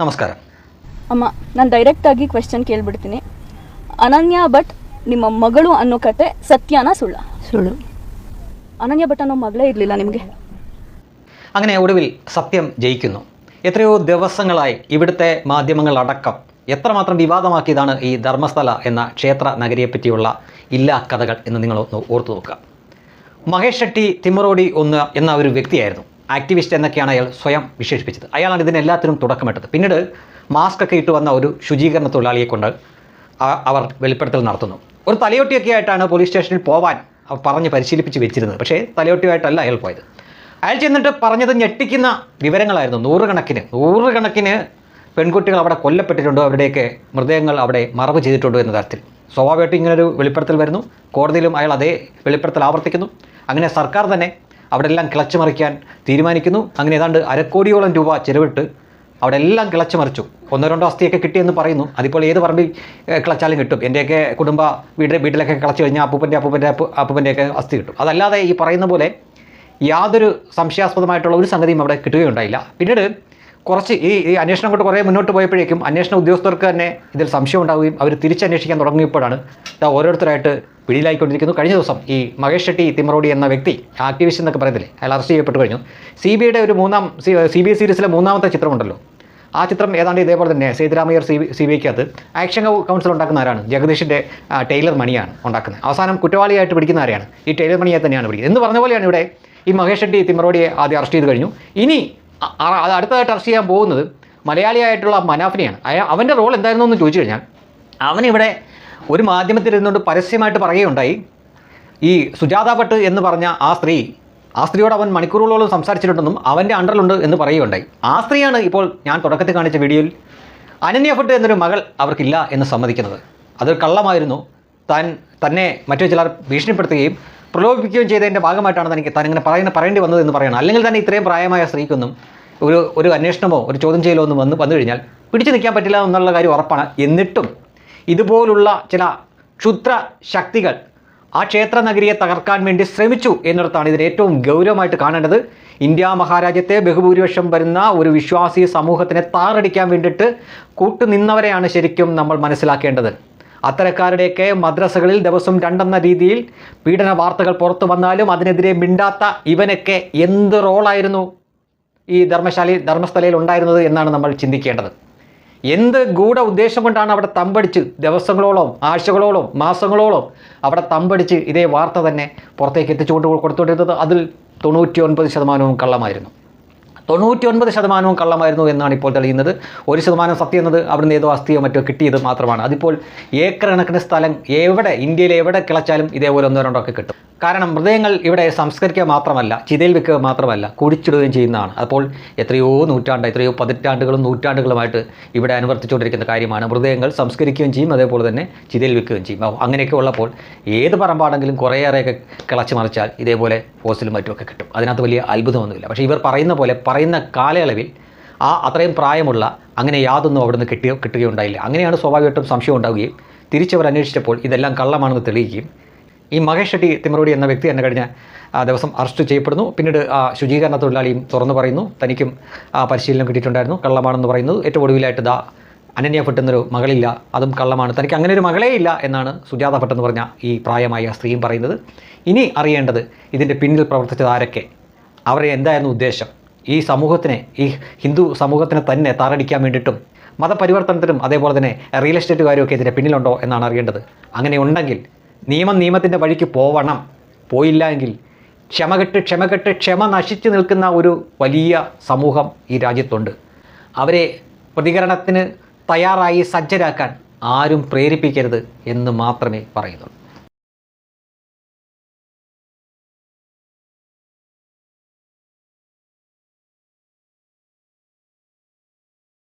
ನಮಸ್ಕಾರ ಅಮ್ಮ ನಾನು ಡೈರೆಕ್ಟಾಗಿ ಕ್ವೆಶ್ಚನ್ ಕೇಳ್ಬಿಡ್ತೀನಿ ಅನನ್ಯ ಭಟ್ ನಿಮ್ಮ ಮಗಳು ಅನ್ನೋ ಕತೆ ಸತ್ಯನಾ ಸುಳ್ಳ സുള്ളു ಅನನ್ಯ ಭಟ್ ಅನ್ನೋ ಮಗಳೇ ಇರಲಿಲ್ಲ ನಿಮಗೆ അങ്ങനെ ഒടുവിൽ സത്യം ജയിക്കുന്നു എത്രയോ ദിവസങ്ങളായി ഇവിടുത്തെ മാധ്യമങ്ങളടക്കം എത്രമാത്രം വിവാദമാക്കിയതാണ് ഈ ധർമ്മസ്ഥല എന്ന ക്ഷേത്ര നഗരിയെപ്പറ്റിയുള്ള ഇല്ലാ കഥകൾ എന്ന് നിങ്ങൾ ഒന്ന് ഓർത്തു നോക്കുക മഹേഷ് ഷെട്ടി തിമ്മറോടി ഒന്ന് എന്ന ഒരു വ്യക്തിയായിരുന്നു ആക്ടിവിസ്റ്റ് എന്നൊക്കെയാണ് അയാൾ സ്വയം വിശേഷിപ്പിച്ചത്. അയാളാണ് ഇതിനെല്ലാത്തിനും തുടക്കമിട്ടത്. പിന്നീട് മാസ്ക് ഒക്കെ ഇട്ട് വന്ന ഒരു ശുചീകരണ തൊഴിലാളിയെ കൊണ്ട് അവർ വെളിപ്പെടുത്തൽ നടത്തുന്നു. ഒരു തലയൊട്ടിയൊക്കെ ആയിട്ടാണ് പോലീസ് സ്റ്റേഷനിൽ പോവാൻ പറഞ്ഞ് പരിശീലിപ്പിച്ച് വെച്ചിരുന്നത്. പക്ഷേ തലയോട്ടിയായിട്ടല്ല അയാൾ പോയത്. അയാൾ ചെന്നിട്ട് പറഞ്ഞത് ഞെട്ടിക്കുന്ന വിവരങ്ങളായിരുന്നു. നൂറുകണക്കിന് നൂറുകണക്കിന് പെൺകുട്ടികൾ അവിടെ കൊല്ലപ്പെട്ടിട്ടുണ്ടോ? അവരുടെയൊക്കെ മൃതദേഹങ്ങൾ അവിടെ മറവ് ചെയ്തിട്ടുണ്ടോ എന്ന തരത്തിൽ. സ്വാഭാവികമായിട്ടും ഇങ്ങനൊരു വെളിപ്പെടുത്തൽ വരുന്നു. കോടതിയിലും അയാൾ അതേ വെളിപ്പെടുത്തൽ ആവർത്തിക്കുന്നു. അങ്ങനെ സർക്കാർ തന്നെ അവിടെ എല്ലാം കിളച്ചു മറിക്കാൻ തീരുമാനിക്കുന്നു. അങ്ങനെ ഏതാണ്ട് അരക്കോടിയോളം രൂപ ചെലവിട്ട് അവിടെ എല്ലാം കിളച്ചു മറിച്ചു ഒന്നോ രണ്ടോ അസ്ഥിയൊക്കെ കിട്ടിയെന്ന് പറയുന്നു. അതിപ്പോൾ ഏത് പറമ്പിൽ കിളച്ചാലും കിട്ടും. എന്റെയൊക്കെ കുടുംബ വീട്ടിൽ വീട്ടിലൊക്കെ കിളച്ച് കഴിഞ്ഞാൽ അപ്പൂപ്പന്റെ അപ്പൂപ്പന്റെ അപ്പു അപ്പൂപ്പന്റെയൊക്കെ അസ്ഥി കിട്ടും. അതല്ലാതെ ഈ പറയുന്ന പോലെ യാതൊരു സംശയാസ്പദമായിട്ടുള്ള ഒരു സംഗതിയും അവിടെ കിട്ടുകയുണ്ടായില്ല. പിന്നീട് കുറച്ച് ഈ ഈ അന്വേഷണം കൊണ്ട് കുറേ മുന്നോട്ട് പോയപ്പോഴേക്കും അന്വേഷണ ഉദ്യോഗസ്ഥർക്ക് തന്നെ ഇതിൽ സംശയം ഉണ്ടാവുകയും അവർ തിരിച്ചന്വേഷിക്കാൻ തുടങ്ങിയപ്പോഴാണ് ഇതാ ഓരോരുത്തരായിട്ട് പിടിയിലായിക്കൊണ്ടിരിക്കുന്നു. കഴിഞ്ഞ ദിവസം ഈ മഹേഷ് ഷെട്ടി തിമറോഡി എന്ന വ്യക്തി ആക്ടിവിസ്റ്റ് എന്നൊക്കെ പറയത്തില്ലേ അയാൾ അറസ്റ്റ് ചെയ്യപ്പെട്ടു കഴിഞ്ഞു. സി ബി ഐയുടെ ഒരു മൂന്നാം സി ബി സീരീസിലെ മൂന്നാമത്തെ ചിത്രമുണ്ടല്ലോ. ആ ചിത്രം ഏതാണ്ട് ഇതേപോലെ തന്നെ സേതുരാമയ്യർ സി സി ബി ഐക്കകത്ത് ആക്ഷൻ കൗൺസിൽ ഉണ്ടാക്കുന്ന ആരാണ്? ജഗദീഷിന്റെ ടൈലർ മണിയാണ് ഉണ്ടാക്കുന്നത്. അവസാനം കുറ്റവാളിയായിട്ട് പിടിക്കുന്ന ആരെയാണ്? ഈ ടൈലർ മണിയെ തന്നെയാണ് പിടിക്കുന്നത്. എന്ന് പറഞ്ഞ പോലെയാണ് ഇവിടെ ഈ മഹേഷ് ഷെട്ടി തിമറോഡിയെ ആദ്യം അറസ്റ്റ് ചെയ്ത് കഴിഞ്ഞു. ഇനി അത് അടുത്തതായിട്ട് അറസ്റ്റ് ചെയ്യാൻ പോകുന്നത് മലയാളിയായിട്ടുള്ള മനാഫിനെയാണ്. അവന്റെ റോൾ എന്തായിരുന്നു എന്ന് ചോദിച്ചു കഴിഞ്ഞാൽ അവനിവിടെ ഒരു മാധ്യമത്തിൽ ഇരുന്നുകൊണ്ട് പരസ്യമായിട്ട് പറയുകയുണ്ടായി. ഈ സുജാത ഭട്ട് എന്ന് പറഞ്ഞ ആ സ്ത്രീ ആ സ്ത്രീയോട് അവൻ മണിക്കൂറുകളോളം സംസാരിച്ചിട്ടുണ്ടെന്നും അവന്റെ അണ്ടറിലുണ്ട് എന്ന് പറയുകയുണ്ടായി. ആ സ്ത്രീയാണ് ഇപ്പോൾ ഞാൻ തുടക്കത്തിൽ കാണിച്ച വീഡിയോയിൽ അനന്യ ഭട്ട് എന്നൊരു മകൾ അവർക്കില്ല എന്ന് സമ്മതിക്കുന്നത്. അതൊരു കള്ളമായിരുന്നു. താൻ തന്നെ മറ്റു ചിലർ ഭീഷണിപ്പെടുത്തുകയും പ്രലോഭിപ്പിക്കുകയും ചെയ്തതിന്റെ ഭാഗമായിട്ടാണ് തനിക്ക് താൻ ഇങ്ങനെ പറയുന്ന പറയേണ്ടി വന്നത് എന്ന് പറയണം അല്ലെങ്കിൽ തന്നെ ഇത്രയും പ്രായമായ സ്ത്രീക്കൊന്നും ഒരു ഒരു അന്വേഷണമോ ഒരു ചോദ്യം ചെയ്യലോ ഒന്നും വന്ന് വന്നു കഴിഞ്ഞാൽ പിടിച്ചു നിൽക്കാൻ പറ്റില്ല എന്നുള്ള കാര്യം ഉറപ്പാണ്. എന്നിട്ടും ഇതുപോലുള്ള ചില ക്ഷുദ്ര ശക്തികൾ ആ ക്ഷേത്ര നഗരിയെ തകർക്കാൻ വേണ്ടി ശ്രമിച്ചു എന്നിടത്താണ് ഇതിന് ഏറ്റവും ഗൗരവമായിട്ട് കാണേണ്ടത്. ഇന്ത്യ മഹാരാജ്യത്തെ ബഹുഭൂരിപക്ഷം വരുന്ന ഒരു വിശ്വാസി സമൂഹത്തിനെ താറടിക്കാൻ വേണ്ടിയിട്ട് കൂട്ടുനിന്നവരെയാണ് ശരിക്കും നമ്മൾ മനസ്സിലാക്കേണ്ടത്. അത്തരക്കാരുടെയൊക്കെ മദ്രസകളിൽ ദിവസം രണ്ടെന്ന രീതിയിൽ പീഡന വാർത്തകൾ പുറത്തു വന്നാലും അതിനെതിരെ മിണ്ടാത്ത ഇവനൊക്കെ എന്ത് റോളായിരുന്നു ഈ ധർമ്മശാലയിൽ ധർമ്മസ്ഥലയിൽ ഉണ്ടായിരുന്നത് എന്നാണ് നമ്മൾ ചിന്തിക്കേണ്ടത്. എന്ത് ഗൂഢ ഉദ്ദേശം കൊണ്ടാണ് അവിടെ തമ്പടിച്ച് ദിവസങ്ങളോളം ആഴ്ചകളോളം മാസങ്ങളോളം അവിടെ തമ്പടിച്ച് ഇതേ വാർത്ത തന്നെ പുറത്തേക്ക് എത്തിച്ചുകൊണ്ട് കൊടുത്തുകൊണ്ടിരുന്നത്? അതിൽ തൊണ്ണൂറ്റി ഒൻപത് ശതമാനവും കള്ളമായിരുന്നു. തൊണ്ണൂറ്റി ഒൻപത് ശതമാനവും കള്ളമായിരുന്നു എന്നാണ് ഇപ്പോൾ തെളിയുന്നത്. ഒരു ശതമാനം സത്യം എന്നത് അവിടുന്ന് ഏതോ അസ്ഥിയോ മറ്റോ കിട്ടിയത് മാത്രമാണ്. അതിപ്പോൾ ഏക്കർ കണക്കിന് സ്ഥലം എവിടെ ഇന്ത്യയിൽ എവിടെ കിളച്ചാലും ഇതേപോലെ ഒന്നോ രണ്ടോ ഒക്കെ കിട്ടും. കാരണം മൃതദേഹങ്ങൾ ഇവിടെ സംസ്കരിക്കുക മാത്രമല്ല ചിതയിൽ വെക്കുക മാത്രമല്ല കുടിച്ചിടുകയും ചെയ്യുന്നതാണ്. അപ്പോൾ എത്രയോ നൂറ്റാണ്ട് എത്രയോ പതിറ്റാണ്ടുകളും നൂറ്റാണ്ടുകളുമായിട്ട് ഇവിടെ അനുവർത്തിച്ചുകൊണ്ടിരിക്കുന്ന കാര്യമാണ് മൃതദേഹങ്ങൾ സംസ്കരിക്കുകയും ചെയ്യും അതേപോലെ തന്നെ ചിതയിൽ വെക്കുകയും ചെയ്യും. അങ്ങനെയൊക്കെ ഉള്ളപ്പോൾ ഏത് പറമ്പാണെങ്കിലും കുറേയേറെയൊക്കെ കിളച്ച് മറിച്ചാൽ ഇതേപോലെ ഫോസിലും മറ്റുമൊക്കെ കിട്ടും. അതിനകത്ത് വലിയ അത്ഭുതമൊന്നുമില്ല. പക്ഷേ ഇവർ പറയുന്ന പോലെ പറയുന്ന കാലയളവിൽ ആ അത്രയും പ്രായമുള്ള അങ്ങനെ യാതൊന്നും അവിടുന്ന് കിട്ടിയോ കിട്ടുകയുണ്ടായില്ല. അങ്ങനെയാണ് സ്വാഭാവികമായിട്ടും സംശയം ഉണ്ടാവുകയും തിരിച്ചവർ അന്വേഷിച്ചപ്പോൾ ഇതെല്ലാം കള്ളമാണെന്ന് തെളിയിക്കുകയും ഈ മഹേഷ് ഷെട്ടി തിമറോടി എന്ന വ്യക്തി തന്നെ കഴിഞ്ഞ ദിവസം അറസ്റ്റ് ചെയ്യപ്പെടുന്നു. പിന്നീട് ആ ശുചീകരണ തൊഴിലാളിയും തുറന്നു പറയുന്നു. തനിക്കും ആ, പരിശീലനം കിട്ടിയിട്ടുണ്ടായിരുന്നു. കള്ളമാണെന്ന് പറയുന്നത്. ഏറ്റവും ഒടുവിലായിട്ട് ദാ അനന്യ ഭട്ട് മകളില്ല. അതും കള്ളമാണ്. തനിക്ക് അങ്ങനെ ഒരു മകളേ ഇല്ല എന്നാണ് സുജാത ഭട്ട് എന്ന് പറഞ്ഞ ഈ പ്രായമായ സ്ത്രീയും പറയുന്നത്. ഇനി അറിയേണ്ടത് ഇതിന്റെ പിന്നിൽ പ്രവർത്തിച്ചത് ആരൊക്കെ? അവരെ എന്തായിരുന്നു ഉദ്ദേശം? ഈ സമൂഹത്തിനെ ഈ ഹിന്ദു സമൂഹത്തിനെ തന്നെ താറടിക്കാൻ വേണ്ടിയിട്ടും മതപരിവർത്തനത്തിനും അതേപോലെ തന്നെ റിയൽ എസ്റ്റേറ്റുകാരും ഒക്കെ ഇതിന്റെ പിന്നിലുണ്ടോ എന്നാണ് അറിയേണ്ടത്. അങ്ങനെ ഉണ്ടെങ്കിൽ നിയമം നിയമത്തിന്റെ വഴിക്ക് പോവണം. പോയില്ല എങ്കിൽ ക്ഷമകെട്ട് ക്ഷമകെട്ട് ക്ഷമ നശിച്ചു നിൽക്കുന്ന ഒരു വലിയ സമൂഹം ഈ രാജ്യത്തുണ്ട്. അവരെ പ്രതികരണത്തിന് തയ്യാറായി സജ്ജരാക്കാൻ ആരും പ്രേരിപ്പിക്കരുത് എന്ന് മാത്രമേ പറയുന്നുള്ളൂ.